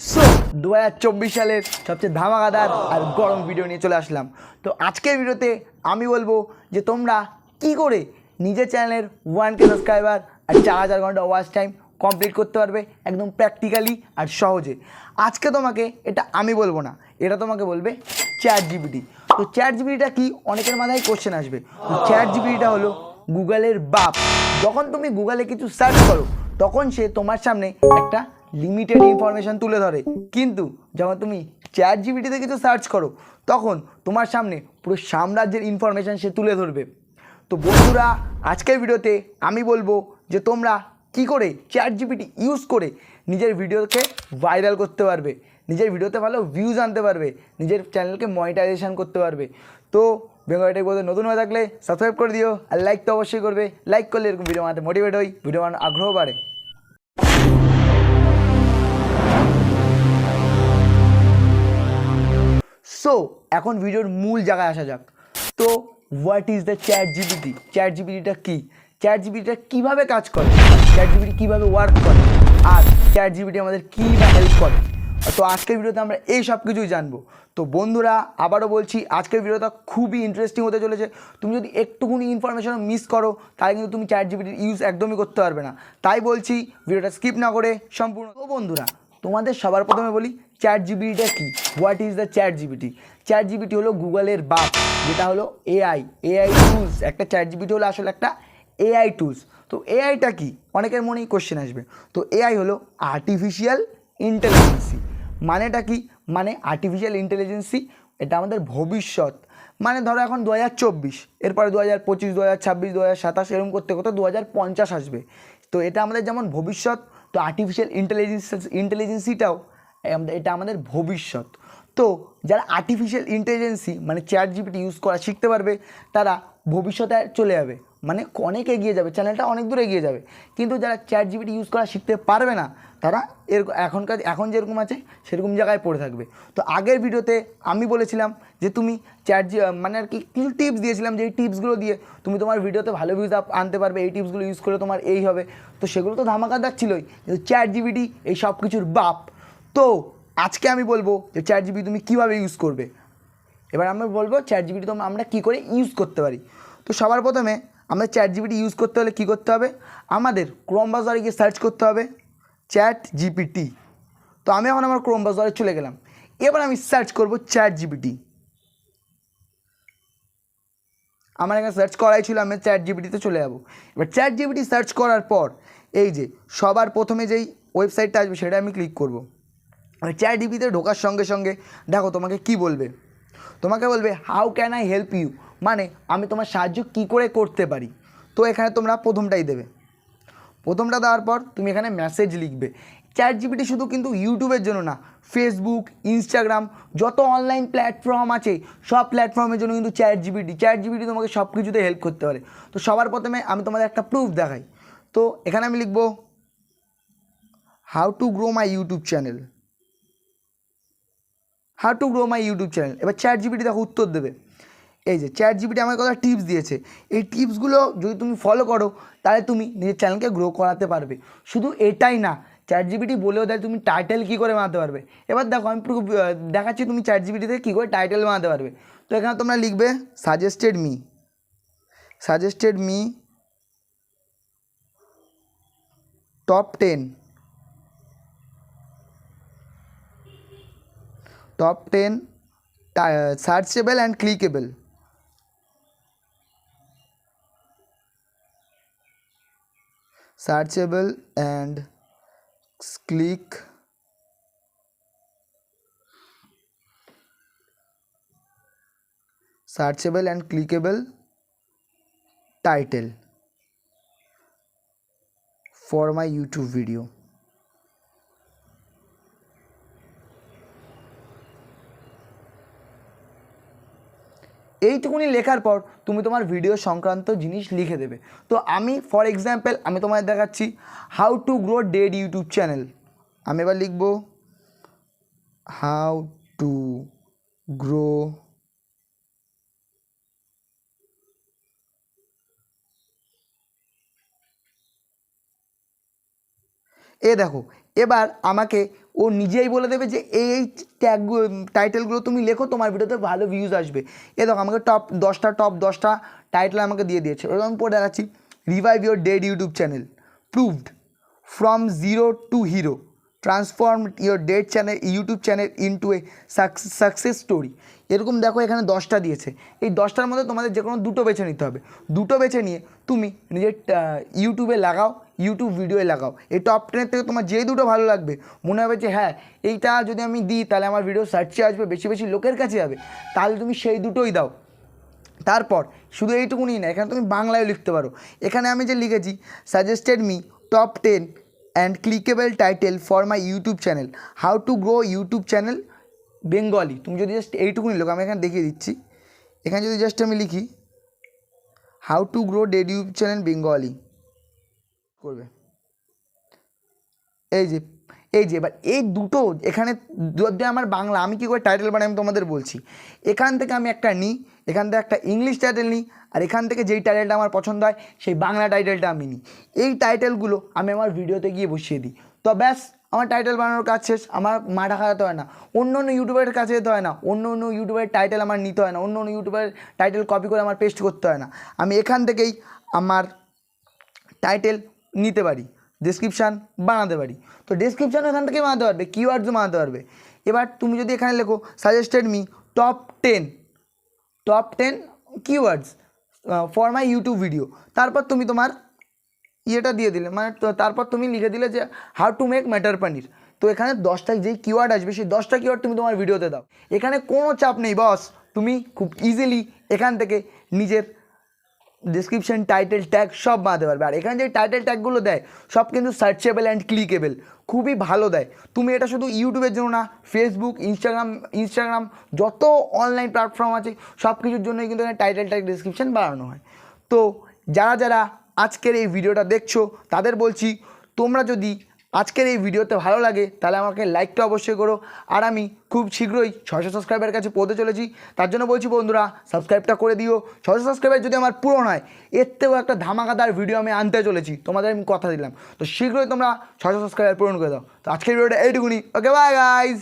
So দু হাজার চব্বিশ সালের সবচেয়ে ধামাকাদার আর গরম ভিডিও নিয়ে চলে আসলাম। তো আজকের ভিডিওতে আমি বলব যে তোমরা কি করে নিজের চ্যানেলের ওয়ান কে সাবস্ক্রাইবার আর চার হাজার ঘণ্টা ওয়াচ টাইম কমপ্লিট করতে পারবে একদম প্র্যাকটিক্যালি আর সহজে। আজকে তোমাকে এটা আমি বলব না, এটা তোমাকে বলবে চ্যাট জিবিটি তো চ্যাট জিবিটিটা কি? অনেকের মাথায় কোশ্চেন আসবে। তো চ্যাট জিবিটিটা হলো গুগলের বাপ। যখন তুমি গুগলে কিছু সার্চ করো, তখন সে তোমার সামনে একটা লিমিটেড ইনফরমেশন তুলে ধরে। কিন্তু যখন তুমি চ্যাট জিবিটিতে কিছু সার্চ করো, তখন তোমার সামনে পুরো সাম্রাজ্যের ইনফরমেশান সে তুলে ধরবে। তো বন্ধুরা, আজকের ভিডিওতে আমি বলব যে তোমরা কি করে চ্যাট জিপিটি ইউজ করে নিজের ভিডিওকে ভাইরাল করতে পারবে। নিজের ভিডিওতে ভালো ভিউজ আনতে পারবে। নিজের চ্যানেলকে মনিটাইজেশন করতে পারবে। তো বেঙ্গলিটাই বলতে নতুন হয়ে থাকলে সাবস্ক্রাইব করে দিও, আর লাইক তো অবশ্যই করবে। লাইক করলে এরকম ভিডিও বানাতে মোটিভেট হই ভিডিও বানানোর আগ্রহ বাড়ে। সো এখন ভিডিওর মূল জায়গায় আসা যাক। তো what is the ChatGPT chat জিবিটিটা কী? চ্যাট জিবিটিটা কীভাবে কাজ করে? চ্যাট জিবিটি কীভাবে ওয়ার্ক করে? আর চ্যাট জিবিটি আমাদের কী বা হেল্প করে? তো, আজকের ভিডিওতে আমরা এই সব কিছুই জানব। তো, বন্ধুরা, আবারও বলছি, আজকের ভিডিওটা খুবই ইন্টারেস্টিং হতে চলেছে। তুমি যদি একটুকুনি ইনফরমেশন মিস করো, তাহলে কিন্তু তুমি চ্যাট জিবিটির ইউজ একদমই করতে পারবে না। তাই বলছি ভিডিওটা স্কিপ না করে সম্পূর্ণ তো, বন্ধুরা তোমাদের সবার প্রথমে বলি চ্যাট জিবিটিটা কি? What is the ChatGPT ChatGPT হলো গুগলের বাপ, যেটা হলো এআই এআই টুলস একটা চ্যাট জিবিটি হলো আসলে একটা এআই টুলস তো এআইটা কি? অনেকের মনেই কোশ্চেন আসবে। তো এআই হলো আর্টিফিশিয়াল ইন্টেলিজেন্সি মানেটা কি? মানে আর্টিফিশিয়াল ইন্টেলিজেন্সি এটা আমাদের ভবিষ্যৎ। মানে ধরো এখন দু হাজার চব্বিশ, এরপরে দু হাজার পঁচিশ দু হাজার ছাব্বিশ দু হাজার সাতাশ, এরকম করতে করতে দু হাজার পঞ্চাশ আসবে। তো এটা আমাদের যেমন ভবিষ্যৎ তো আর্টিফিশিয়াল ইন্টেলিজেন্স ইন্টেলিজেন্সিটাও এটা আমাদের ভবিষ্যৎ। তো যারা আর্টিফিশিয়াল ইন্টেলিজেন্সি মানে চ্যাট জিপিটি ইউজ করা শিখতে পারবে, তারা ভবিষ্যতে চলে যাবে। মানে অনেক এগিয়ে যাবে চ্যানেলটা অনেক দূর এগিয়ে যাবে। কিন্তু যারা চ্যাট জিপিটি ইউজ করা শিখতে পারবে না, তারা এর এখনকার, এখন যেরকম আছে, সেরকম জায়গায় পড়ে থাকবে। তো আগের ভিডিওতে আমি বলেছিলাম যে তুমি চ্যাট জি মানে আর কি কিছু টিপস দিয়েছিলাম যে এই টিপসগুলো দিয়ে তুমি তোমার ভিডিওতে ভালো ভিউজ আনতে পারবে, এই টিপসগুলো ইউজ করে তোমার এই হবে। তো সেগুলো তো ধামাকাদার ছিলই, কিন্তু চ্যাট জিবিটি এই সব কিছুর বাপ। তো আজকে আমি বলব যে চ্যাট জিবি তুমি কীভাবে ইউজ করবে। এবার আমরা বলব চ্যাট জিবিটি তো আমরা কী করে ইউজ করতে পারি। তো সবার প্রথমে আমরা চ্যাট জিবিটি ইউজ করতে হলে কী করতে হবে? আমাদের ক্রোম ব্রাউজারে গিয়ে সার্চ করতে হবে চ্যাট জিপিটি তো আমি এখন আমার ক্রোম ব্রাউজারে চলে গেলাম। এবার আমি সার্চ করব চ্যাট জিপিটি আমার এখানে সার্চ করাই ছিল, আমি চ্যাট জিপিটিতে চলে যাব। এবার চ্যাট জিপিটি সার্চ করার পর, এই যে সবার প্রথমে যেই ওয়েবসাইটটা আসবে, সেটা আমি ক্লিক করব। চ্যাট জিপিতে ঢোকার সঙ্গে সঙ্গে, দেখো তোমাকে কি বলবে? তোমাকে বলবে how can I help you মানে আমি তোমার সাহায্য কি করে করতে পারি? তো এখানে তোমরা প্রথমটাই দেবে। প্রথমটা দেওয়ার পর তুমি এখানে মেসেজ লিখবে। চ্যাট জিপিটি শুধু কিন্তু ইউটিউবের জন্য না ফেসবুক ইনস্টাগ্রাম যত অনলাইন প্ল্যাটফর্ম আছে, সব প্ল্যাটফর্মের জন্য কিন্তু চ্যাট জিপিটি চ্যাট জিপিটি তোমাকে সব কিছুতে হেল্প করতে পারে। তো সবার প্রথমে আমি তোমাদের একটা প্রুফ দেখাই। তো এখানে আমি লিখব how to grow my YouTube channel how to grow my YouTube channel এবার চ্যাট জিপিটি দেখো উত্তর দেবে। এই যে চ্যাট জিপিটি আমাকে কথা টিপস দিয়েছে এই টিপসগুলো যদি তুমি ফলো করো তাহলে তুমি নিজের চ্যানেলকে গ্রো করাতে পারবে। শুধু এটাই না চ্যাট জিপিটি বলেও দেয় তুমি টাইটেল কী করে বানাতে পারবে? এবার দেখো আমি দেখাচ্ছি তুমি চ্যাট জিপিটিতে কী করে টাইটেল বানাতে পারবে। তো এখানে তোমরা লিখবে suggested me suggested me top ten top 10 ti- uh, searchable and clickable searchable and click searchable and clickable title for my youtube video এইটুকুনি লেখার পর তুমি তোমার ভিডিও সংক্রান্ত জিনিস লিখে দেবে। তো আমি ফর এক্সাম্পল আমি তোমায় দেখাচ্ছি how to grow dead YouTube channel আমি এবার লিখব হাউ টু গ্রো এ দেখো, এবার আমাকে ও নিজেই বলে দেবে যে এই ট্যাগগুলো টাইটেলগুলো তুমি লেখো, তোমার ভিডিওতে ভালো ভিউজ আসবে। এ দেখো, আমাকে টপ দশটা টপ দশটা টাইটেল আমাকে দিয়ে দিয়েছে। ওরকম পড়ে দেখাচ্ছি revive your dead YouTube channel proved from zero to hero transform your dead channel YouTube channel into a success story এরকম দেখো, এখানে দশটা দিয়েছে। এই দশটার মধ্যে তোমাদের যে কোনো দুটো বেছে নিতে হবে। দুটো বেছে নিয়ে তুমি নিজের ইউটিউবে লাগাও ইউটিউব ভিডিওয়ে লাগাও। এই টপ টেনের থেকে তোমার যে দুটো ভালো লাগবে, মনে হবে যে হ্যাঁ এইটা যদি আমি দিই, তাহলে আমার ভিডিও সার্চে আসবে, বেশি বেশি লোকের কাছে যাবে। তাহলে তুমি সেই দুটোই দাও। তারপর, শুধু এইটুকুনি না, এখানে তুমি বাংলায় লিখতে পারো। এখানে আমি যে লিখেছি suggested me top ten and clickable title for my YouTube channel how to grow YouTube channel Bengali তুমি যদি জাস্ট এইটুকুনি লোক আমি এখানে দেখিয়ে দিচ্ছি। এখানে যদি জাস্ট আমি লিখি how to grow dead YouTube channel Bengali করবে। এই যে এই যে, এবার এই দুটো, এখানে যদি আমার বাংলা, আমি কী করে টাইটেল বানাই আমি তোমাদের বলছি। এখান থেকে আমি একটা নিই, এখান থেকে একটা ইংলিশ টাইটেল নিই, আর এখান থেকে যেই টাইটেলটা আমার পছন্দ হয়, সেই বাংলা টাইটেলটা আমি নিই। এই টাইটেলগুলো আমি আমার ভিডিওতে গিয়ে বসিয়ে দিই। তো ব্যাস, আমার টাইটেল বানানোর কাজ শেষ, আমার মাথা খারাতে হয় না। অন্য অন্য ইউটিউবের কাছে যেতে হয় না, অন্য অন্য ইউটিউবের টাইটেল আমার নিতে হয় না, অন্য অন্য ইউটিউবের টাইটেল কপি করে আমার পেস্ট করতে হয় না। আমি এখান থেকেই আমার টাইটেল নিতে পারি। ডেসক্রিপশান বানাতে পারি। তো ডেসক্রিপশান এখান থেকে বানাতে পারবে কিওয়ার্ডস বানাতে পারবে। এবার তুমি যদি এখানে লেখো suggested me top ten top ten keywords for my YouTube video তারপর তুমি তোমার ইয়েটা দিয়ে দিলে মানে তারপর তুমি লিখে দিলে যে হাউ টু মেক ম্যাটার পানির তো এখানে দশটা যেই কিওয়ার্ড আসবে, সেই দশটা কিওয়ার্ড তুমি তোমার ভিডিওতে দাও। এখানে কোনো চাপ নেই বস তুমি খুব ইজিলি এখান থেকে নিজের ডিসক্রিপশন টাইটেল ট্যাগ সব বাঁধতে পারবে আর এখানে যে টাইটেল ট্যাগগুলো দেয়, সব কিন্তু সার্চেবল অ্যান্ড ক্লিকেবল খুবই ভালো দেয়। তুমি এটা শুধু ইউটিউবের জন্য না ফেসবুক ইনস্টাগ্রাম ইনস্টাগ্রাম যত অনলাইন প্ল্যাটফর্ম আছে, সব কিছুর জন্যই কিন্তু এখানে টাইটেল ট্যাগ ডিসক্রিপশন বাড়ানো হয়। তো যারা যারা আজকের এই ভিডিওটা দেখছ, তাদের বলছি, তোমরা যদি আজকের এই ভিডিওতে ভালো লাগে, তাহলে আমাকে লাইকটা অবশ্যই করো। আর আমি খুব শীঘ্রই ছশো সাবস্ক্রাইবের কাছে পৌঁছে চলেছি। তার জন্য বলছি বন্ধুরা সাবস্ক্রাইবটা করে দিও। ছশো সাবস্ক্রাইবার যদি আমার পূরণ হয় এর থেকেও একটা ধামাকাদার ভিডিও আমি আনতে চলেছি। তোমাদের আমি কথা দিলাম। তো শীঘ্রই তোমরা ছশো সাবস্ক্রাইবার পূরণ করে দাও। তো আজকের ভিডিওটা এইটুকুনি। Okay bye guys